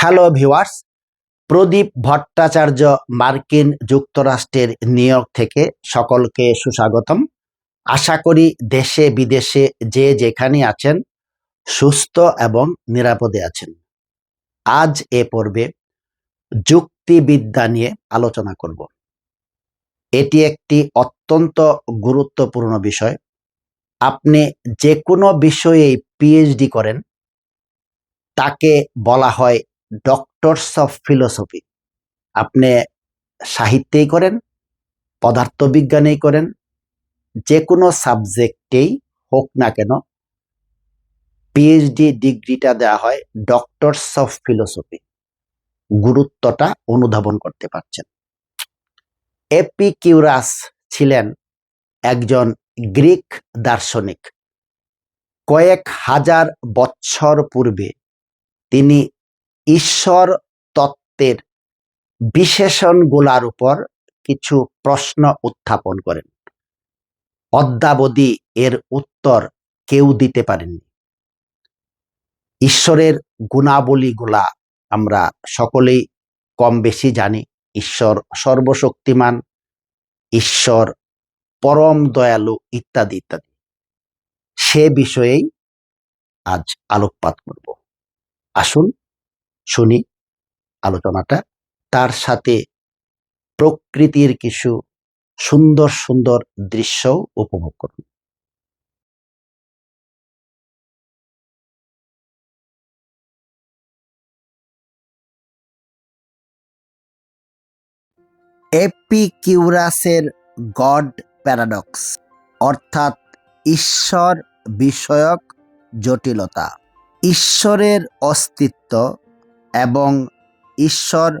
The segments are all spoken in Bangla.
হ্যালো ভিউয়ার্স প্রদীপ ভট্টাচার্য মার্কিন যুক্তরাষ্ট্রের ইয়র্ক থেকে সকলকে সুস্বাগতম। আশা করি দেশে, বিদেশে যে যেখানে আছেন, সুস্থ এবং নিরাপদে আছেন। আজ এ পর্বে যুক্তিবিদ্যা নিয়ে আলোচনা করব। এটি একটি অত্যন্ত গুরুত্বপূর্ণ বিষয়। আপনি যে কোনো বিষয়েই পিএইচডি করেন, তাকে বলা হয় ডক্টরস অফ ফিলোসফি আপনি সাহিত্যেই করেন, পদার্থবিজ্ঞানেই করেন যে কোনো সাবজেক্টেই হোক না কেন পিএইচডি ডিগ্রিটা দেওয়া হয় ডক্টরস অফ ফিলোসফি গুরুত্বটা অনুধাবন করতে পারছেন। এপিকিউরাস ছিলেন একজন গ্রিক দার্শনিক। কয়েক হাজার বৎসর পূর্বে তিনি ঈশ্বর তত্ত্বের বিশেষণগুলার উপর কিছু প্রশ্ন উত্থাপন করেন। অদ্যাবধি এর উত্তর কেউ দিতে পারেননি। ঈশ্বরের গুণাবলীগুলা আমরা সকলেই কম বেশি জানি। ঈশ্বর সর্বশক্তিমান, ঈশ্বর পরম দয়ালু ইত্যাদি ইত্যাদি। সে বিষয়েই আজ আলোকপাত করব। আসুন শুনি আলোচনাটা। তার সাথে প্রকৃতির কিছু সুন্দর সুন্দর দৃশ্য উপভোগ করুন। এপিকিউরাসের গড প্যারাডক্স, অর্থাৎ ঈশ্বর বিষয়ক জটিলতা। ঈশ্বরের অস্তিত্ব এবং ঈশ্বর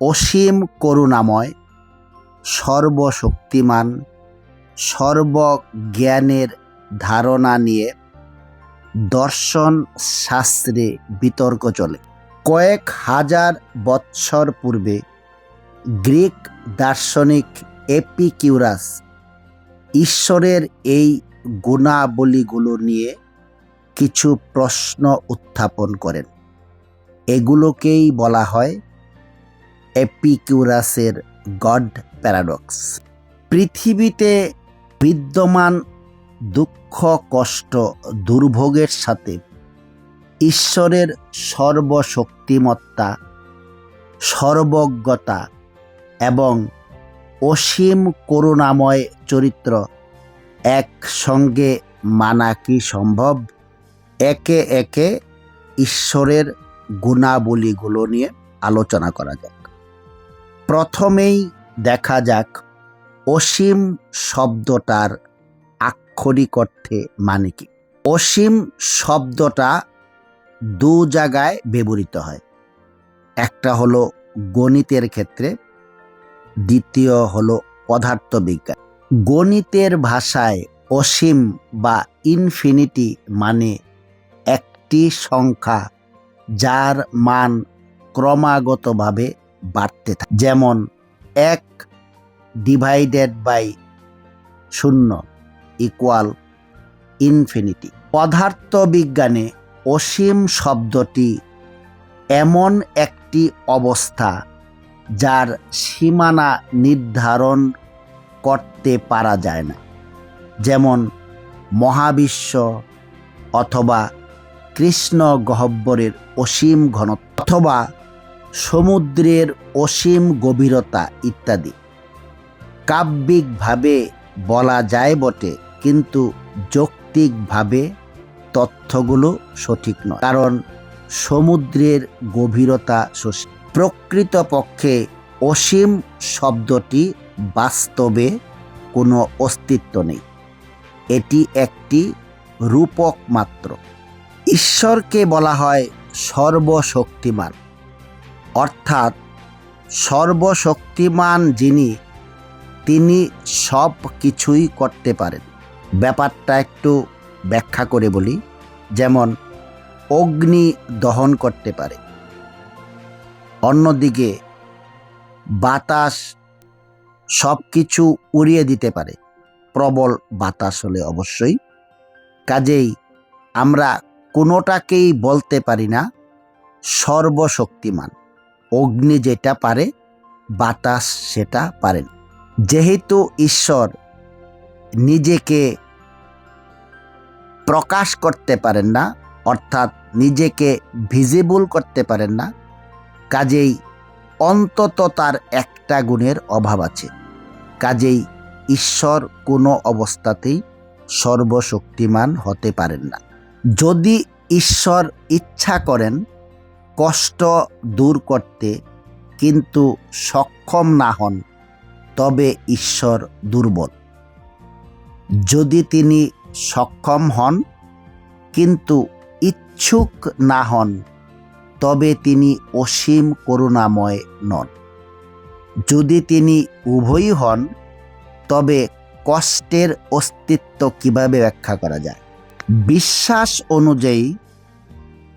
অসীম করুণাময়, সর্বশক্তিমান, সর্বজ্ঞানের ধারণা নিয়ে দর্শন শাস্ত্রে বিতর্ক চলে। কয়েক হাজার বৎসর পূর্বে গ্রিক দার্শনিক এপিকিউরাস ঈশ্বরের এই গুণাবলীগুলো নিয়ে কিছু প্রশ্ন উত্থাপন করেন। এগুলোকেই বলা হয় এপিকিউরাসের গড প্যারাডক্স। পৃথিবীতে বিদ্যমান দুঃখ, কষ্ট, দুর্ভোগের সাথে ঈশ্বরের সর্বশক্তিমত্তা, সর্বজ্ঞতা এবং অসীম করুণাময় চরিত্র একসঙ্গে মানা কি সম্ভব? একে একে ঈশ্বরের গুণাবলীগুলো নিয়ে আলোচনা করা যাক। প্রথমেই দেখা যাক অসীম শব্দটার আক্ষরিক অর্থে মানে কি। অসীম শব্দটা দু জায়গায় ব্যবহৃত হয়। একটা হলো গণিতের ক্ষেত্রে, দ্বিতীয় হলো পদার্থবিজ্ঞান। গণিতের ভাষায় অসীম বা ইনফিনিটি মানে একটি সংখ্যা যার মান ক্রমাগতভাবে বাড়তে থাকে। যেমন, এক ডিভাইডেড বাই শূন্য ইকুয়াল ইনফিনিটি। পদার্থবিজ্ঞানে অসীম শব্দটি এমন একটি অবস্থা যার সীমানা নির্ধারণ করতে পারা যায় না। যেমন, মহাবিশ্ব অথবা কৃষ্ণ গহ্বরের অসীম ঘনত্ব অথবা সমুদ্রের অসীম গভীরতা ইত্যাদি। কাব্যিকভাবে বলা যায় বটে, কিন্তু যৌক্তিকভাবে তথ্যগুলো সঠিক নয়, কারণ সমুদ্রের গভীরতা প্রকৃতপক্ষে অসীম শব্দটি বাস্তবে কোনো অস্তিত্ব নেই। এটি একটি রূপক মাত্র। ঈশ্বরকে বলা হয় সর্বশক্তিমান। অর্থাৎ সর্বশক্তিমান যিনি, তিনি সব কিছুই করতে পারেন। ব্যাপারটা একটু ব্যাখ্যা করে বলি, যেমন অগ্নি দহন করতে পারে। অন্যদিকে বাতাস সব কিছু উড়িয়ে দিতে পারে। প্রবল বাতাস হলে অবশ্যই। কাজেই আমরা কোনোটাকেই বলতে পারি না। সর্বশক্তিমান। অগ্নি যেটা পারে, বাতাস সেটা পারেন যেহেতু ঈশ্বর নিজেকে প্রকাশ করতে পারেন না, অর্থাৎ নিজেকে ভিজিবল করতে পারেন না, কাজেই অন্তত তার একটা গুণের অভাব আছে। কাজেই ঈশ্বর কোনো অবস্থাতেই সর্বশক্তিমান হতে পারেন না। যদি ঈশ্বর ইচ্ছা করেন কষ্ট দূর করতে কিন্তু সক্ষম না হন, তবে ঈশ্বর দুর্বল। যদি তিনি সক্ষম হন কিন্তু ইচ্ছুক না হন, তবে তিনি অসীম করুণাময় নন। যদি তিনি উভয়ই হন, তবে কষ্টের অস্তিত্ব কীভাবে ব্যাখ্যা করা যায়? বিশ্বাস অনুযায়ী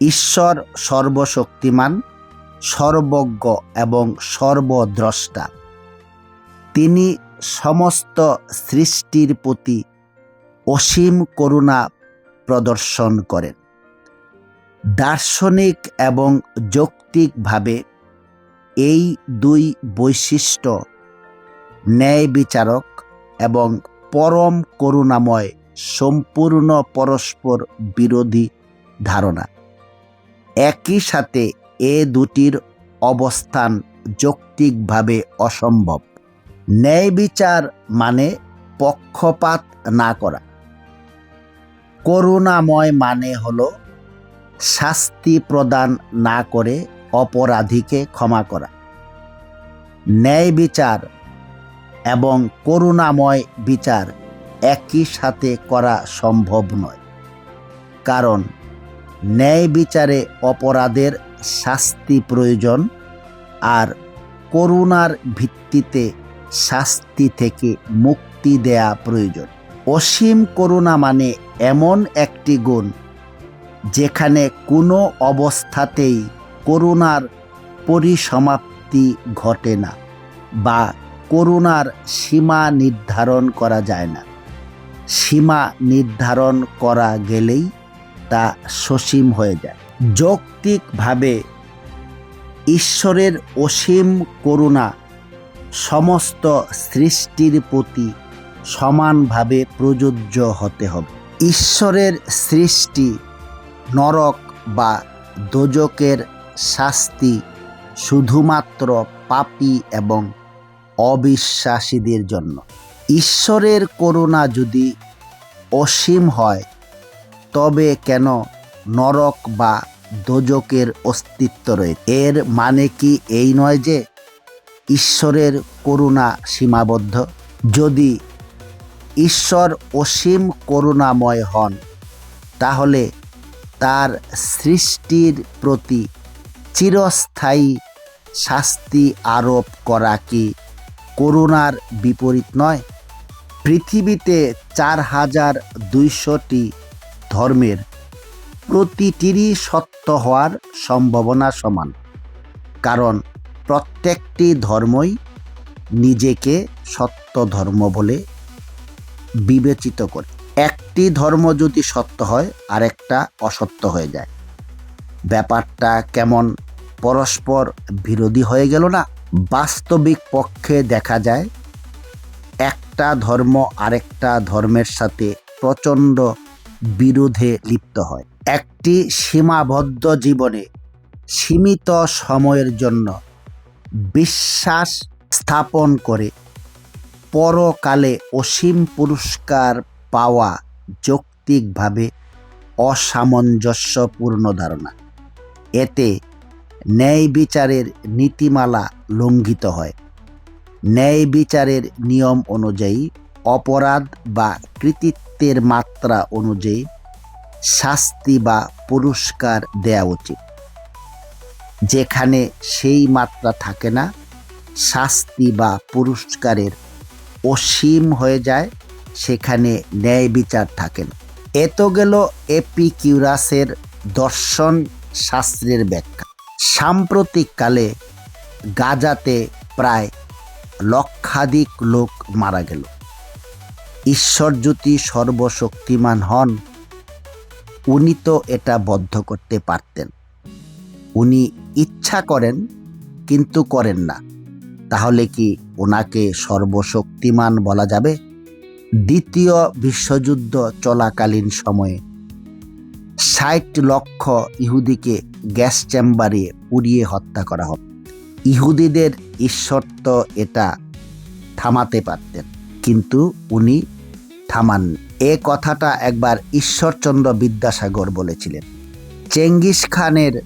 ঈশ্বর সর্বশক্তিমান, সর্বজ্ঞ এবং সর্বদ্রষ্টা। তিনি সমস্ত সৃষ্টির প্রতি অসীম করুণা প্রদর্শন করেন। দার্শনিক এবং যৌক্তিকভাবে এই দুই বৈশিষ্ট্য ন্যায় বিচারক এবং পরম করুণাময় সম্পূর্ণ পরস্পর বিরোধী ধারণা। একই সাথে এ দুটির অবস্থান যৌক্তিকভাবে অসম্ভব। ন্যায় বিচার মানে পক্ষপাত না করা। করুণাময় মানে হল শাস্তি প্রদান না করে অপরাধীকে ক্ষমা করা। ন্যায় বিচার এবং করুণাময় বিচার একই সাথে করা সম্ভব নয়। কারণ ন্যায় বিচারে অপরাধের শাস্তি প্রয়োজন আর করুণার ভিত্তিতে শাস্তি থেকে মুক্তি দেয়া প্রয়োজন। অসীম করুণা মানে এমন একটি গুণ যেখানে কোনো অবস্থাতেই করুণার পরিসমাপ্তি ঘটে না বা করুণার সীমা নির্ধারণ করা যায় না। সীমা নির্ধারণ করা গেলেই তা সসীম হয়ে যায়। যৌক্তিকভাবে ঈশ্বরের অসীম করুণা সমস্ত সৃষ্টির প্রতি সমানভাবে প্রযোজ্য হতে হবে। ঈশ্বরের সৃষ্টি নরক বা দোজকের শাস্তি শুধুমাত্র পাপী এবং অবিশ্বাসীদের জন্য। ঈশ্বরের করুণা যদি অসীম হয়, তবে কেন নরক বা দোজকের অস্তিত্ব রয়েছে এর মানে কি এই নয় যে ঈশ্বরের করুণা সীমাবদ্ধ? যদি ঈশ্বর অসীম করুণাময় হন, তাহলে তার সৃষ্টির প্রতি চিরস্থায়ী শাস্তি আরোপ করা কি করুণার বিপরীত নয়? পৃথিবীতে চার হাজার দুইশোটি ধর্মের প্রতিটিরই সত্য হওয়ার সম্ভাবনা সমান। কারণ প্রত্যেকটি ধর্মই নিজেকে সত্য ধর্ম বলে বিবেচিত করে। একটি ধর্ম যদি সত্য হয়, আরেকটা অসত্য হয়ে যায়। ব্যাপারটা কেমন পরস্পর বিরোধী হয়ে গেল না? বাস্তবিক পক্ষে দেখা যায় একটা ধর্ম আরেকটা ধর্মের সাথে প্রচণ্ড বিরোধে লিপ্ত হয়। একটি সীমাবদ্ধ জীবনে সীমিত সময়ের জন্য বিশ্বাস স্থাপন করে পরকালে অসীম পুরস্কার পাওয়া যৌক্তিকভাবে অসামঞ্জস্যপূর্ণ ধারণা। এতে ন্যায় বিচারের নীতিমালা লঙ্ঘিত হয়। ন্যায় বিচারের নিয়ম অনুযায়ী, অপরাধ বা কৃতিত্বের মাত্রা অনুযায়ী শাস্তি বা পুরস্কার দেয়া উচিত। যেখানে সেই মাত্রা থাকে না, শাস্তি বা পুরস্কারের অসীম হয়ে যায়, সেখানে ন্যায় বিচার থাকে না। এত গেল এপিকিউরাসের দর্শন শাস্ত্রের ব্যাখ্যা। সাম্প্রতিককালে গাজাতে প্রায় লক্ষাধিক লোক মারা গেল। ঈশ্বর যদি সর্বশক্তিমান হন, উনি তো এটা বদ্ধ করতে পারতেন। উনি ইচ্ছা করেন, কিন্তু করেন না। তাহলে কি ওনাকে সর্বশক্তিমান বলা যাবে? দ্বিতীয় বিশ্বযুদ্ধ চলাকালীন সময়ে ষাট লক্ষ ইহুদিকে গ্যাস চেম্বারে পুড়িয়ে হত্যা করা হয় ইহুদিদের ঈশ্বর তো এটা থামাতে পারতেন। কিন্তু উনি থামান এ কথাটা একবার ঈশ্বরচন্দ্র বিদ্যাসাগর বলেছিলেন। চেঙ্গিস খানের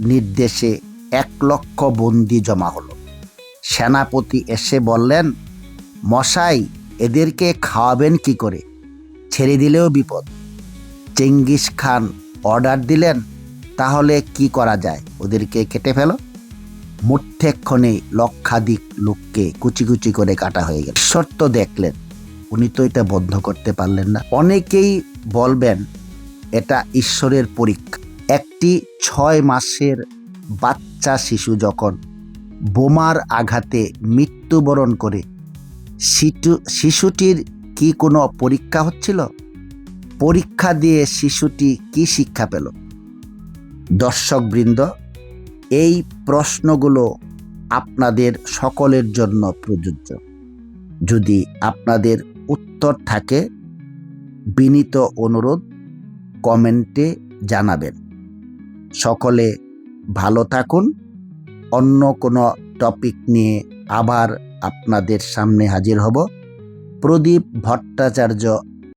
নির্দেশে এক লক্ষ বন্দি জমা হলো। সেনাপতি এসে বললেন, মশাই, এদেরকে খাওয়াবেন কি করে? ছেড়ে দিলেও বিপদ। চেঙ্গিস খান অর্ডার দিলেন, তাহলে কি করা যায়? ওদেরকে কেটে ফেলো। মুঠেক্ষণেই লক্ষাধিক লোককে কুচি কুচি করে কাটা হয়ে গেল। ঈশ্বর তো দেখলেন, উনি তো এটা বন্ধ করতে পারলেন না। অনেকেই বলবেন, এটা ঈশ্বরের পরীক্ষা। একটি ছয় মাসের বাচ্চা শিশু যখন বোমার আঘাতে মৃত্যুবরণ করে শিশু শিশুটির কি কোনো পরীক্ষা হচ্ছিল? পরীক্ষা দিয়ে শিশুটি কি শিক্ষা পেল? দর্শকবৃন্দ এই প্রশ্নগুলো আপনাদের সকলের জন্য প্রযোজ্য। যদি আপনাদের উত্তর থাকে, বিনীত অনুরোধ কমেন্টে জানাবেন। সকলে ভালো থাকুন। অন্য কোনো টপিক নিয়ে আবার আপনাদের সামনে হাজির হব। প্রদীপ ভট্টাচার্য